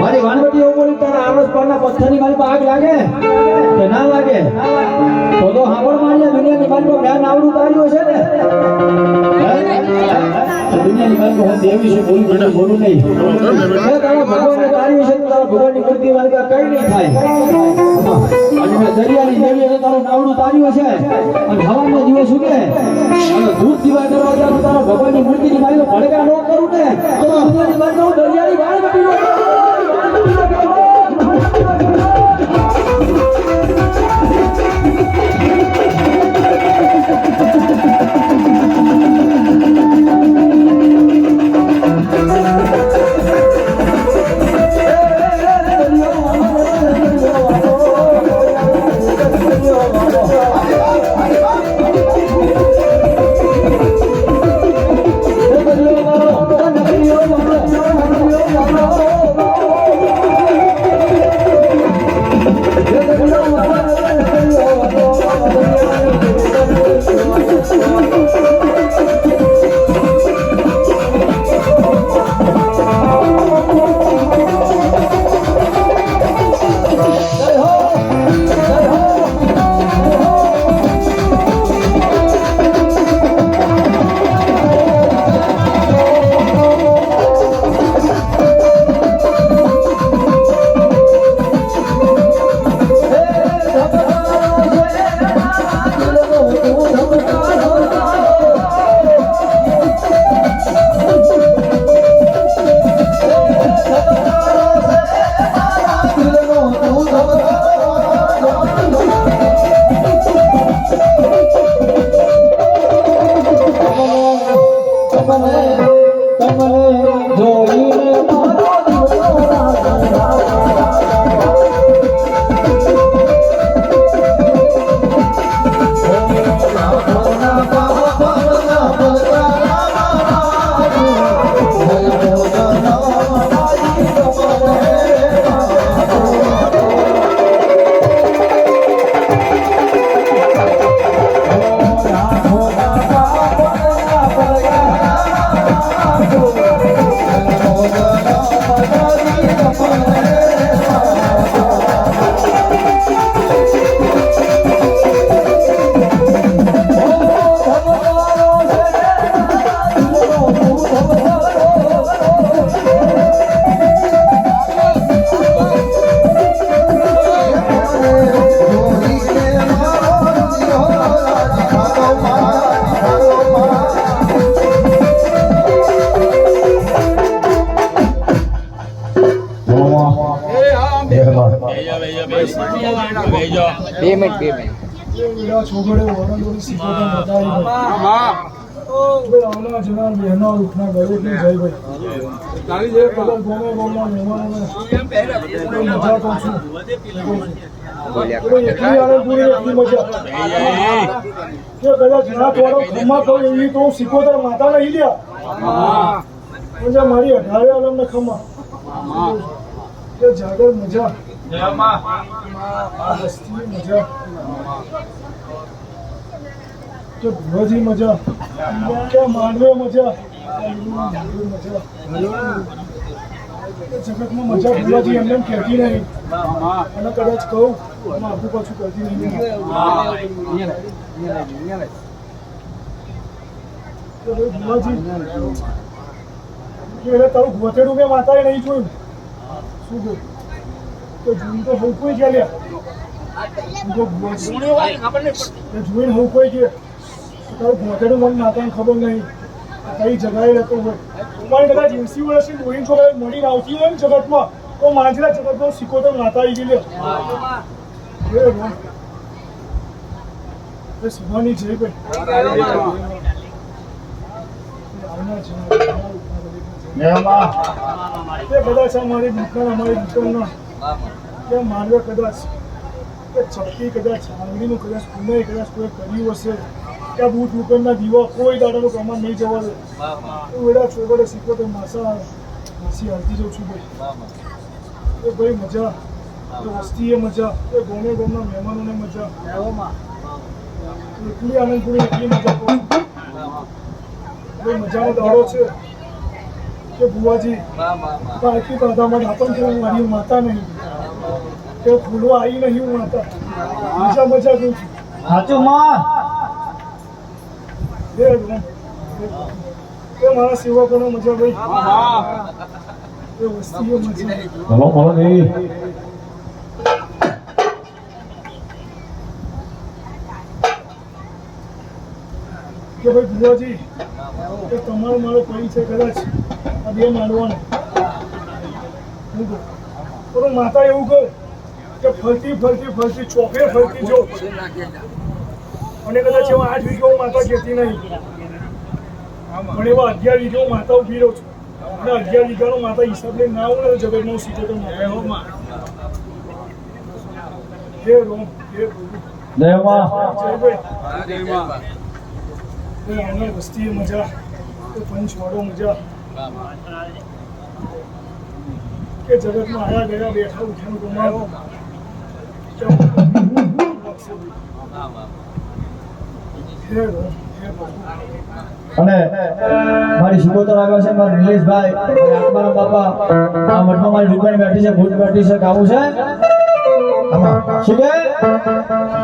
મારી વાનવટી એવું બોલી તારા આમરસ પથ્થરની મારી આગ લાગે કે ના લાગે? તો તો સાંભળ મારી દુનિયાની મારી આવડું તાર્યું છે ને? દુનિયાની મારી બોલું નહીં. તારા તારા ભગવાનની મૂર્તિ મારી કઈ નહીં થાય. મેં દરિયાની દરિયા તારું નાવડું તાર્યું છે. અને હવાનો દિવસ ઉગે અને ધૂપ દીવા કરવા તારા ભગવાનની મૂર્તિની મારી પર ભડકા ન કરું ને. દરિયાની નો બે સિકોતર ના માતા નહીં લ્યા. મારી અઢારે આલમને ખમા કે જાગર મજા કે ભુવાજી મજા. કે માંડવે મજા. જગતમાં મજા ભુવાજી એમને એમ કહેતી નહીં. અને કદાચ કહું આગુ પાછું કરતી નહીં. ભુવાજી તારું ગોતેડું મેં માતાએ નહીં જોયું. શું જોયું તો તો હું કોઈ જો જોઈને હું કોઈ કે તારું ગોતેડું મને માતાને ખબર નહીં. આ કઈ જગાએ રહેતો હોય. મારી કદાચ એસી વર્ષની ડોહીન છોકરા મળીને આવતી હોય ને જગતમાં તો માંજરા જગતમાં સિકોતર માતા આવી ગઈ લે એ રો. એ સુભાની જય ભાઈ. આવનાર છે. અમારી દુકાન અમારી દુકાનના કે માનવે કદાચ કે છપકી કદાચ આંગળીનું કદાચ પુનઃ કદાચ કોઈ કર્યું હશે કે બુટ ઉપરના દીવા કોઈ દાડાનું પ્રમાણ નહીં જવા દે. હું એડા છોકરે શીખો તો માસા માસી હાલતી જાઉં છું ભાઈ. એ ભાઈ મજા એ વસ્તીએ મજા એ ગોમે ગોમના મહેમાનોને મજા. એટલી આનંદપુરી એટલી મજા ભાઈ મજાનો દાડો છે. કે બુવાજી પાકી બાધામાં આપણ કે મારી માતા નહીં. કે ફૂલવા આવી નહીં હું માતા મજા મજા કરું છું. સાચું માં. એ મારા સેવકોને મજા ભાઈ. એ વસ્તીઓ મજા. કે ભાઈ ભુવાજી કે તમારો મારો પરિચય છે કદાચ આ બે માનવાનો. પણ માતા એવું કહે કે ફરતી ફરતી ફરતી ચોકે ફરતી જો. અને કદાચ એવા આઠ વીઘો માતા કહેતી નહીં. પણ એવા અગિયાર વીઘો માતા ઊભી રહ્યો છું. અને અગિયાર વીઘાનો માતા હિસાબ લઈને ના આવું ને નો જગતમાં સીધો તો હે રોમ હે આનંદ વસ્તી મજા પંચવાડો મજા. કે જગતમાં આયા ગયા, બેઠા, ઉઠાનું ગુમાવો મારી છે, મારા બાપા, આ મઠમાં મારી રૂપાણી બેઠી છે ભૂત બેઠી છે, ગાવું છે. શું કે?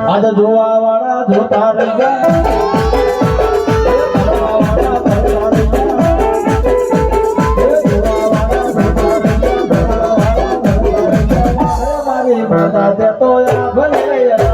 આજે જોવા વાળા જોતા રહી ભલે